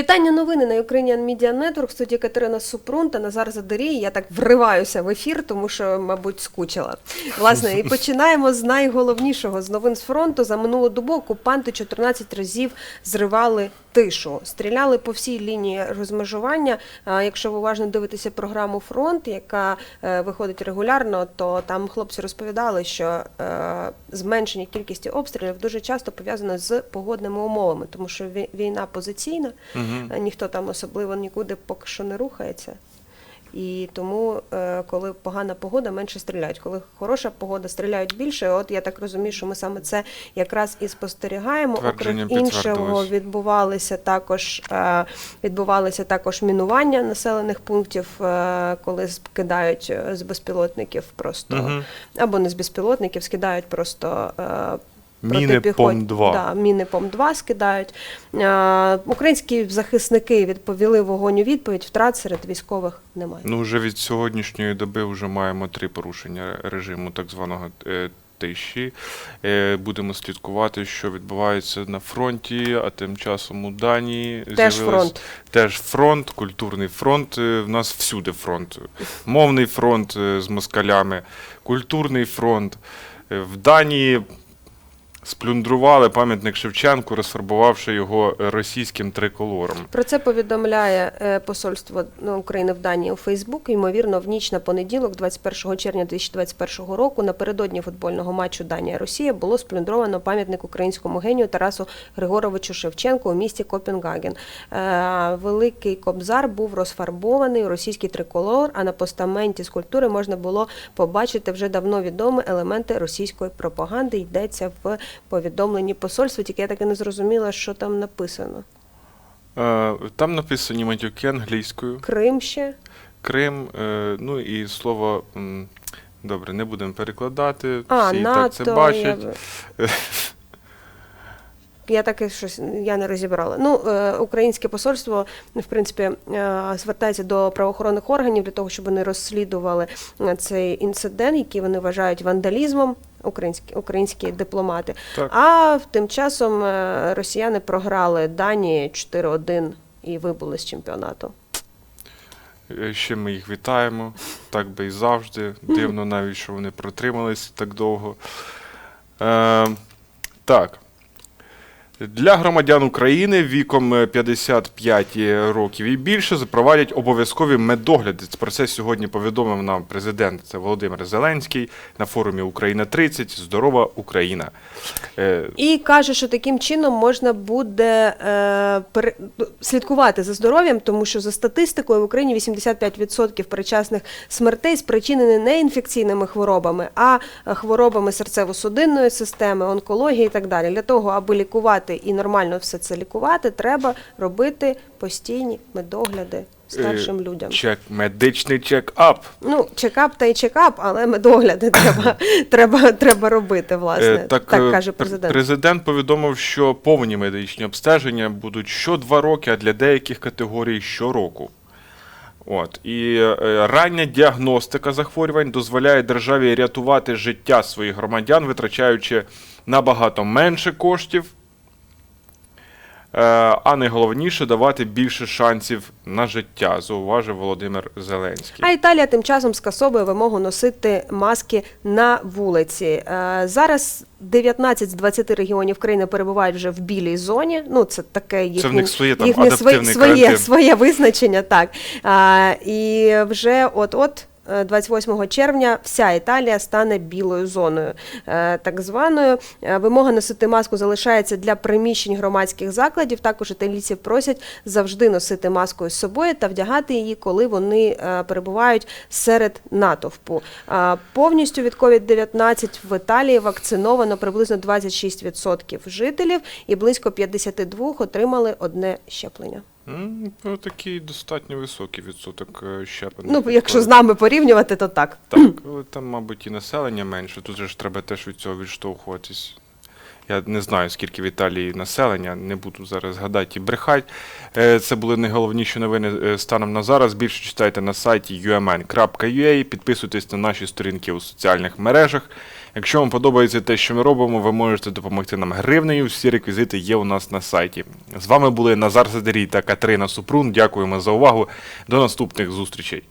Вітання новини на Ukrainian Media Network. В Катерина Супрун та Назар Задорій. Я так вриваюся в ефір, тому що, мабуть, скучила. Власне, і починаємо з найголовнішого з новин з фронту. За минулу добу окупанти 14 разів зривали тишу, стріляли по всій лінії розмежування. Якщо ви уважно дивитеся програму Фронт, яка е, виходить регулярно, то там хлопці розповідали, що е, зменшення кількості обстрілів дуже часто пов'язано з погодними умовами, тому що війна позиційна, е, ніхто там особливо нікуди поки що не рухається. І тому, е, коли погана погода, менше стріляють. Коли хороша погода, стріляють більше. От я так розумію, що ми саме це якраз і спостерігаємо. Окрім іншого, відбувалися також е, відбувалися також мінування населених пунктів, е, коли скидають з безпілотників просто Мгм. або не з безпілотників, скидають просто. Міни ПОМ-2. Да, міни ПОМ-2 скидають. Е, Українські захисники відповіли вогонь у відповідь. Втрат серед військових немає. Ну, вже від сьогоднішньої доби вже маємо три порушення режиму так званого е, тиші. Е, Будемо слідкувати, що відбувається на фронті, а тим часом у Данії Теж фронт. Теж фронт, культурний фронт. е, В нас всюди фронт. Мовний фронт з москалями, культурний фронт. В Данії сплюндрували пам'ятник Шевченку, розфарбувавши його е, російським триколором. Про це повідомляє е, посольство ну, України в Данії у Фейсбук. Ймовірно, в ніч на понеділок, 21 червня 2021 року, напередодні футбольного матчу Данія-Росія було сплюндровано пам'ятник українському генію Тарасу Григоровичу Шевченку у місті Копенгаген. Е, Великий кобзар був розфарбований у російський триколор, а на постаменті скульптури можна було побачити вже давно відомі елементи російської пропаганди. Йдеться в повідомленні посольства. Тільки я так і не зрозуміла, що там написано. Е, Там написані матюки англійською. Крим ще. Крим, е, ну і слово. Добре, не будемо перекладати. А, всі НАТО. так це бачать. Я, я таке щось я не розібрала. Ну, е, українське посольство, в принципі, е, звертається до правоохоронних органів для того, щоб вони розслідували е, цей інцидент, який вони вважають вандалізмом. Українські українські дипломати. Так. А тим часом росіяни програли Данії 4-1 і вибули з чемпіонату. Ще ми їх вітаємо. Так би і завжди. Дивно навіть, що вони протримались так довго. Е, так. Для громадян України віком е, 55 років і більше запровадять обов'язкові медогляди. Про це сьогодні повідомив нам президент це Володимир Зеленський на форумі Україна 30 Здорова Україна. Е, І каже, що таким чином можна буде е, слідкувати за здоров'ям, тому що за статистикою в Україні 85% причасних смертей спричинені не інфекційними хворобами, а хворобами серцево-судинної системи, онкології і так далі. Для того, аби лікувати і нормально все це лікувати, треба робити постійні медогляди старшим людям. Чек, медичний чек-ап. Ну, чекап та й чекап, але медогляди треба, треба, треба робити, власне. Е, так, е, каже президент. Президент повідомив, що повні медичні обстеження будуть що два роки, а для деяких категорій щороку. От і е, рання діагностика захворювань дозволяє державі рятувати життя своїх громадян, витрачаючи набагато менше коштів, е, а найголовніше давати більше шансів на життя, зауважив Володимир Зеленський. А Італія тим часом скасовує вимогу носити маски на вулиці. Е, Зараз 19 з 20 регіонів країни перебувають вже в білій зоні. Ну це таке їхнє, в них своє там їхнє своє, своє, своє визначення. Так а, і вже от от. 28 червня вся Італія стане білою зоною, е, так званою. Е, Вимога носити маску залишається для приміщень громадських закладів. Також італійців просять завжди носити маску із собою та вдягати її, коли вони е, перебувають серед натовпу. Повністю від COVID-19 в Італії вакциновано приблизно 26% жителів, і близько 52 отримали одне щеплення. М, ну, Такий достатньо високий відсоток е, щеплень. Ну, якщо з нами порівнювати, то так. Так, але там, мабуть, і населення менше. Тут же ж треба теж від цього відштовхуватись. Я не знаю, скільки в Італії населення, не буду зараз гадати і брехати. Е, Це були найголовніші новини е, станом на зараз. Більше читайте на сайті umn.ua, підписуйтесь на наші сторінки у соціальних мережах. Якщо вам подобається те, що ми робимо, ви можете допомогти нам гривнею. Всі реквізити є у нас на сайті. З вами були Назар Задерій та Катерина Супрун. Дякуємо за увагу. До наступних зустрічей.